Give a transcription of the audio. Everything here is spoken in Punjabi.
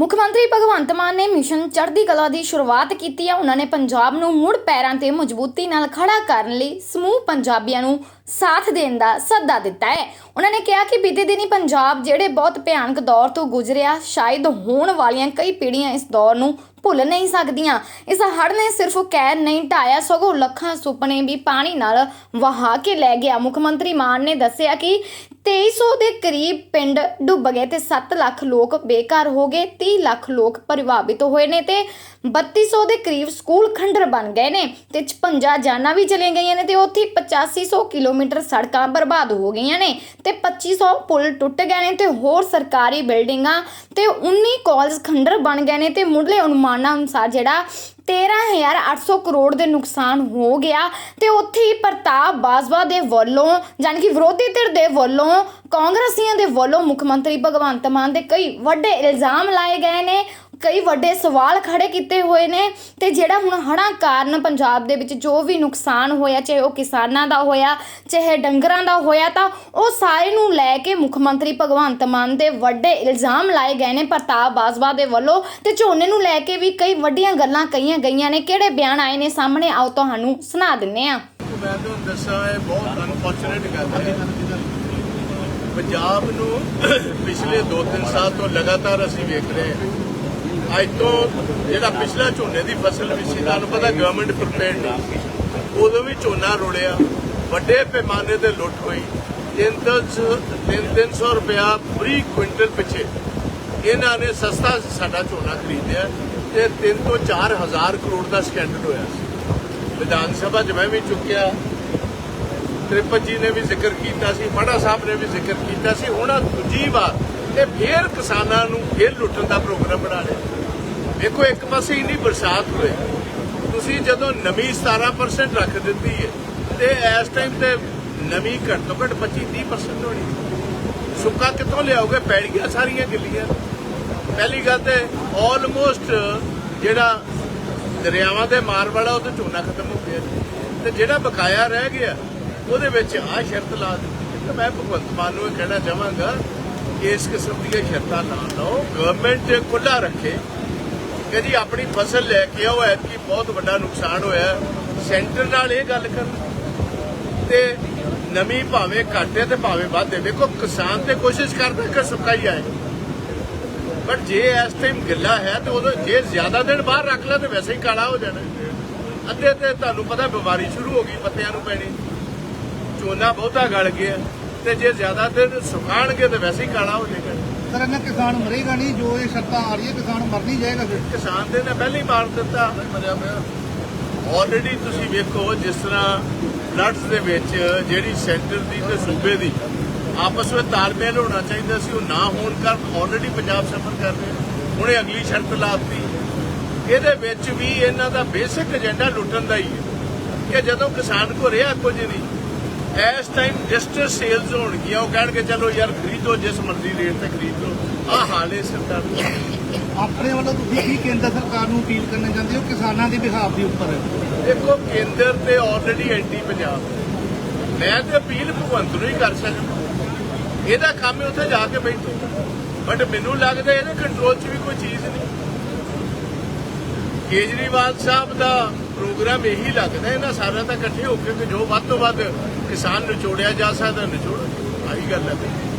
ਮੁੱਖ ਮੰਤਰੀ ਭਗਵੰਤ ਮਾਨ ਨੇ ਮਿਸ਼ਨ ਚੜ੍ਹਦੀ ਕਲਾ ਦੀ ਸ਼ੁਰੂਆਤ ਕੀਤੀ ਹੈ ਉਹਨਾਂ ਨੇ ਪੰਜਾਬ ਨੂੰ ਮੁੜ ਪੈਰਾਂ ਤੇ ਮਜ਼ਬੂਤੀ ਨਾਲ ਖੜਾ ਕਰਨ ਲਈ ਸਮੂਹ ਪੰਜਾਬੀਆਂ ਨੂੰ ਸਾਥ ਦੇਣ ਦਾ ਸੱਦਾ ਦਿੱਤਾ ਹੈ। ਉਹਨਾਂ ਨੇ ਕਿਹਾ ਕਿ ਬੀਤੇ ਦਿਨੀ ਪੰਜਾਬ, ਜਿਹੜੇ ਬਹੁਤ ਭਿਆਨਕ ਦੌਰ ਤੋਂ ਗੁਜ਼ਰਿਆ, ਸ਼ਾਇਦ ਹੋਣ ਵਾਲੀਆਂ ਕਈ ਪੀੜ੍ਹੀਆਂ ਇਸ ਦੌਰ ਨੂੰ ਭੁੱਲ ਨਹੀਂ ਸਕਦੀਆਂ। ਇਸ ਹੜ ਨੇ ਸਿਰਫ ਕਹਿਰ ਨਹੀਂ ਢਾਇਆ, ਸਗੋਂ ਲੱਖਾਂ ਸੁਪਨੇ ਵੀ ਪਾਣੀ ਨਾਲ ਵਹਾ ਕੇ ਲੈ ਗਿਆ। ਮੁੱਖ ਮੰਤਰੀ ਮਾਨ ਨੇ ਦੱਸਿਆ ਕਿ 2300 ਦੇ ਕਰੀਬ ਪਿੰਡ ਡੁੱਬ ਗਏ ਤੇ 7 ਲੱਖ ਲੋਕ ਬੇਘਰ ਹੋ ਗਏ 30 ਲੱਖ ਲੋਕ ਪ੍ਰਭਾਵਿਤ ਹੋਏ ਨੇ ਤੇ 3200 ਦੇ ਕਰੀਬ ਸਕੂਲ ਖੰਡਰ ਬਣ ਗਏ ਨੇ ਤੇ 56 ਜਾਨਾਂ ਵੀ ਚਲੇ ਗਈਆਂ ਨੇ ਤੇ ਉੱਥੇ ਹੀ 8500 ਕਿਲੋਮੀਟਰ ਸੜਕਾਂ ਬਰਬਾਦ ਹੋ ਗਈਆਂ ਨੇ ਤੇ 2500 ਪੁਲ ਟੁੱਟ ਗਏ ਨੇ ਤੇ ਹੋਰ ਸਰਕਾਰੀ ਬਿਲਡਿੰਗਾਂ ਤੇ 19 ਕਾਲਜ ਖੰਡਰ ਬਣ ਗਏ ਨੇ ਤੇ ਮੁੱਢਲੇ ਅਨੁਮਾਨ ਅਨੁਸਾਰ ਜਿਹੜਾ 13800 ਕਰੋੜ ਦੇ ਨੁਕਸਾਨ ਹੋ ਗਿਆ ਤੇ ਉੱਥੇ ਹੀ ਪ੍ਰਤਾਪ ਬਾਜਵਾ ਦੇ ਵੱਲੋਂ, ਜਾਣੀ ਕਿ ਵਿਰੋਧੀ ਧਿਰ ਦੇ ਵੱਲੋਂ, ਕਾਂਗਰਸੀਆਂ ਦੇ ਵੱਲੋਂ ਮੁੱਖ ਮੰਤਰੀ ਭਗਵੰਤ ਮਾਨ ਦੇ ਕਈ ਵੱਡੇ ਇਲਜ਼ਾਮ ਲਾਏ ਗਏ ਨੇ। ਕਈ ਵੱਡੇ ਸਵਾਲ ਖੜੇ ਕੀਤੇ ਹੋਏ ਨੇ ਤੇ ਜਿਹੜਾ ਹੁਣ ਹੜ੍ਹਾਂ ਕਾਰਨ ਪੰਜਾਬ ਦੇ ਵਿੱਚ ਜੋ ਵੀ ਨੁਕਸਾਨ ਹੋਇਆ, ਚਾਹੇ ਉਹ ਕਿਸਾਨਾਂ ਦਾ ਹੋਇਆ, ਚਾਹੇ ਡੰਗਰਾਂ ਦਾ ਹੋਇਆ, ਤਾਂ ਉਹ ਸਾਰੇ ਨੂੰ ਲੈ ਕੇ ਮੁੱਖ ਮੰਤਰੀ ਭਗਵੰਤ ਮਾਨ ਦੇ ਵੱਡੇ ਇਲਜ਼ਾਮ ਲਾਏ ਗਏ ਨੇ ਪ੍ਰਤਾਪ ਬਾਜਵਾ ਦੇ ਵੱਲੋਂ ਤੇ ਝੋਨੇ ਨੂੰ ਲੈ ਕੇ ਵੀ ਕਈ ਵੱਡੀਆਂ ਗੱਲਾਂ ਕਹੀਆਂ ਗਈਆਂ ਨੇ। ਕਿਹੜੇ ਬਿਆਨ ਆਏ ਨੇ ਸਾਹਮਣੇ? ਆਓ ਤੁਹਾਨੂੰ ਸੁਣਾ ਦਿੰਨੇ ਆ ਮੈਂ ਤੁਹਾਨੂੰ ਦੱਸਾਂ, ਇਹ ਬਹੁਤ ਅਨਫੋਰਚੂਨੇਟ ਗੱਲ ਹੈ। ਪੰਜਾਬ ਨੂੰ ਪਿਛਲੇ 2-3 ਸਾਲ ਤੋਂ ਲਗਾਤਾਰ ਅਸੀਂ ਵੇਖ ਰਹੇ ਹਾਂ। ਅੱਜ ਤੋਂ ਜਿਹੜਾ ਪਿਛਲਾ ਝੋਨੇ ਦੀ ਫਸਲ ਵੀ ਸੀ, ਤੁਹਾਨੂੰ ਪਤਾ ਗਵਰਨਮੈਂਟ ਪ੍ਰੀਪੇਅਰਡ ਨਹੀਂ ਉਦੋਂ ਵੀ ਝੋਨਾ ਰੋੜਿਆ, ਵੱਡੇ ਪੈਮਾਨੇ ਤੇ ਲੁੱਟ ਹੋਈ। ਤਿੰਨ ਤੋਂ ਤਿੰਨ ਤਿੰਨ ਸੌ ਰੁਪਇਆ ਫਰੀ ਕੁਇੰਟਲ ਪਿੱਛੇ। ਇਹਨਾਂ ਨੇ ਸਸਤਾ ਸਾਡਾ ਝੋਨਾ ਖਰੀਦਿਆ ਤੇ 3 ਤੋਂ 4000 ਕਰੋੜ ਦਾ ਸਕੈਂਡਲ ਹੋਇਆ ਸੀ। ਵਿਧਾਨ ਸਭਾ 'ਚ ਮੈਂ ਵੀ ਚੁੱਕਿਆ। ਤ੍ਰਿਪਤ ਜੀ ਨੇ ਵੀ ਜ਼ਿਕਰ ਕੀਤਾ ਸੀ, ਮੜਾ ਸਾਹਿਬ ਨੇ ਵੀ ਜ਼ਿਕਰ ਕੀਤਾ ਸੀ। ਹੁਣ ਦੂਜੀ ਵਾਰ ਤੇ ਫੇਰ ਕਿਸਾਨਾਂ ਨੂੰ ਫੇਰ ਲੁੱਟਣ ਦਾ ਪ੍ਰੋਗਰਾਮ ਬਣਾ ਲਿਆ। ਵੇਖੋ ਇੱਕ ਪਾਸੇ ਇੰਨੀ ਬਰਸਾਤ ਹੋਏ ਤੁਸੀਂ ਜਦੋਂ ਨਮੀ 17% ਰੱਖ ਦਿੱਤੀ ਹੈ, ਤੇ ਇਸ ਟਾਈਮ ਤੇ ਨਮੀ ਘੱਟ ਤੋਂ ਘੱਟ 25 30% ਹੋਣੀ। ਸੁੱਕਾ ਕਿੱਥੋਂ ਲਿਆਓਗੇ? ਪੈੜੀਆਂ ਸਾਰੀਆਂ ਗਿੱਲੀਆਂ। ਪਹਿਲੀ ਗੱਲ ਤੇ ਆਲਮੋਸਟ ਜਿਹੜਾ ਦਰਿਆਵਾਂ ਦੇ ਮਾਰ ਵਾਲਾ ਉਹ ਤੇ ਝੋਨਾ ਖਤਮ ਹੋ ਗਿਆ। ਤੇ ਜਿਹੜਾ ਬਕਾਇਆ ਰਹਿ ਗਿਆ, ਉਹਦੇ ਵਿੱਚ ਆ ਸ਼ਰਤ ਲਾ ਦਿੱਤੀ। ਤੇ ਮੈਂ ਭਗਵੰਤ ਮਾਨ ਨੂੰ ਇਹ ਕਹਿਣਾ ਚਾਹਾਂਗਾ ਇਸ ਕਿਸਮ ਦੀਆਂ ਸ਼ਰਤਾਂ ਨਾ ਲਾਓ। ਗਵਰਨਮੈਂਟ ਖੁੱਲਾ ਰੱਖੇ, ਕਿ ਜੀ ਆਪਣੀ ਫਸਲ ਲੈ ਕੇ ਆਓ, ਐਤਕੀ ਬਹੁਤ ਵੱਡਾ ਨੁਕਸਾਨ ਹੋਇਆ। ਸੈਂਟਰ ਨਾਲ ਇਹ ਗੱਲ ਕਰਨ ਤੇ ਨਮੀ ਭਾਵੇਂ ਘੱਟ ਹੈ ਤੇ ਭਾਵੇਂ ਵੱਧ ਹੈ। ਕਿਸਾਨ ਤੇ ਕੋਸ਼ਿਸ਼ ਕਰਦਾ ਕਿ ਸੁੱਕਾ ਆਏ। ਬਟ ਜੇ ਇਸ ਟਾਈਮ ਗਿੱਲਾ ਹੈ, ਤੇ ਉਦੋਂ ਜੇ ਜ਼ਿਆਦਾ ਦਿਨ ਬਾਹਰ ਰੱਖ ਲਿਆ ਤੇ ਵੈਸੇ ਹੀ ਕਾਲਾ ਹੋ ਜਾਣਾ। ਅੱਧੇ ਤੇ ਤੁਹਾਨੂੰ ਪਤਾ ਬਿਮਾਰੀ ਸ਼ੁਰੂ ਹੋ ਗਈ, ਪੱਤਿਆਂ ਨੂੰ ਪੈਣੀ। ਝੋਨਾ ਬਹੁਤਾ ਗਲ ਗਿਆ। ਤੇ ਜੇ ਜ਼ਿਆਦਾ ਦਿਨ ਸੁਕਾਣਗੇ ਤੇ ਵੈਸੇ ਹੀ ਕਾਲਾ ਹੋ ਜਾਏਗਾ। ਸਰ ਇਹਨਾਂ ਕਿਸਾਨ ਮਰੇਗਾ ਨਹੀਂ ਜੋ ਇਹ ਸ਼ਰਤਾਂ ਆ ਰਹੀਆਂ ਕਿਸਾਨ ਮਰ ਨਹੀਂ ਜਾਏਗਾ ਫਿਰ। ਕਿਸਾਨ ਦੇ ਨੇ ਪਹਿਲਾਂ ਮਾਰ ਦਿੱਤਾ ਮਰਿਆ ਪਿਆ। ਆਲਰੇਡੀ ਤੁਸੀਂ ਵੇਖੋ ਜਿਸ ਤਰ੍ਹਾਂ ਫਲੱਡਸ ਦੇ ਵਿੱਚ ਜਿਹੜੀ ਸੈਂਟਰ ਦੀ ਤੇ ਸੂਬੇ ਦੀ ਆਪਸ ਵਿੱਚ ਤਾਲਮੇਲ ਹੋਣਾ ਚਾਹੀਦਾ ਸੀ ਉਹ ਨਾ ਹੋਣ ਕਾਰਨ ਆਲਰੇਡੀ ਪੰਜਾਬ ਸਫਰ ਕਰ ਰਿਹਾ ਹੁਣੇ ਅਗਲੀ ਸ਼ਰਤ ਲਾਤੀ। ਇਹਦੇ ਵਿੱਚ ਵੀ ਇਹਨਾਂ ਦਾ ਬੇਸਿਕ ਏਜੰਡਾ ਲੁੱਟਣ ਦਾ ਹੀ ਹੈ ਕਿ ਜਦੋਂ ਕਿਸਾਨ ਕੋ ਰਿਹਾ ਕੁਝ ਨਹੀਂ ਇਸ ਟਾਈਮ ਡਿਸਟਰ ਸੇਲਸ ਹੋਣਗੀਆਂ ਉਹ ਕਹਿਣਗੇ ਚਲੋ ਯਾਰ ਖਰੀਦੋ ਜਿਸ ਮਰਜ਼ੀ ਰੇਟ ਤੇ ਖਰੀਦੋ। ਆਹ ਹਾਲੇ ਸਰਕਾਰ ਆਪਣੇ ਵੱਲੋਂ ਤੁਸੀਂ ਕੀ ਕੇਂਦਰ ਸਰਕਾਰ ਨੂੰ ਅਪੀਲ ਕਰਨਾ ਚਾਹੁੰਦੇ ਹੋ? ਕਿਸਾਨਾਂ ਦੇ ਬਿਹਾਫ ਦੇ ਉੱਪਰ? ਦੇਖੋ ਕੇਂਦਰ ਤੇ ਆਲਰੇਡੀ ਐਂਟੀ ਪੰਜਾਬ। ਮੈਂ ਤੇ ਅਪੀਲ ਭਗਵੰਤ ਨੂੰ ਹੀ ਕਰ ਸਕਦਾ। ਇਹਦਾ ਕੰਮ ਹੈ ਉੱਥੇ ਜਾ ਕੇ ਬੈਠੋ। ਬਟ ਮੈਨੂੰ ਲੱਗਦਾ ਇਹਦੇ ਕੰਟਰੋਲ 'ਚ ਵੀ ਕੋਈ ਚੀਜ਼ ਨਹੀਂ। ਕੇਜਰੀਵਾਲ ਸਾਹਿਬ ਦਾ ਪ੍ਰੋਗਰਾਮ ਇਹੀ ਲੱਗਦਾ, ਇਹਨਾਂ ਸਾਰਿਆਂ ਦਾ ਇਕੱਠੇ ਹੋ ਕੇ ਕਿ ਜੋ ਵੱਧ ਤੋਂ ਵੱਧ ਕਿਸਾਨ ਨਿਚੋੜਿਆ ਜਾ ਸਕਦਾ, ਨਿਚੋੜੋ ਆਹੀ ਗੱਲ ਹੈ।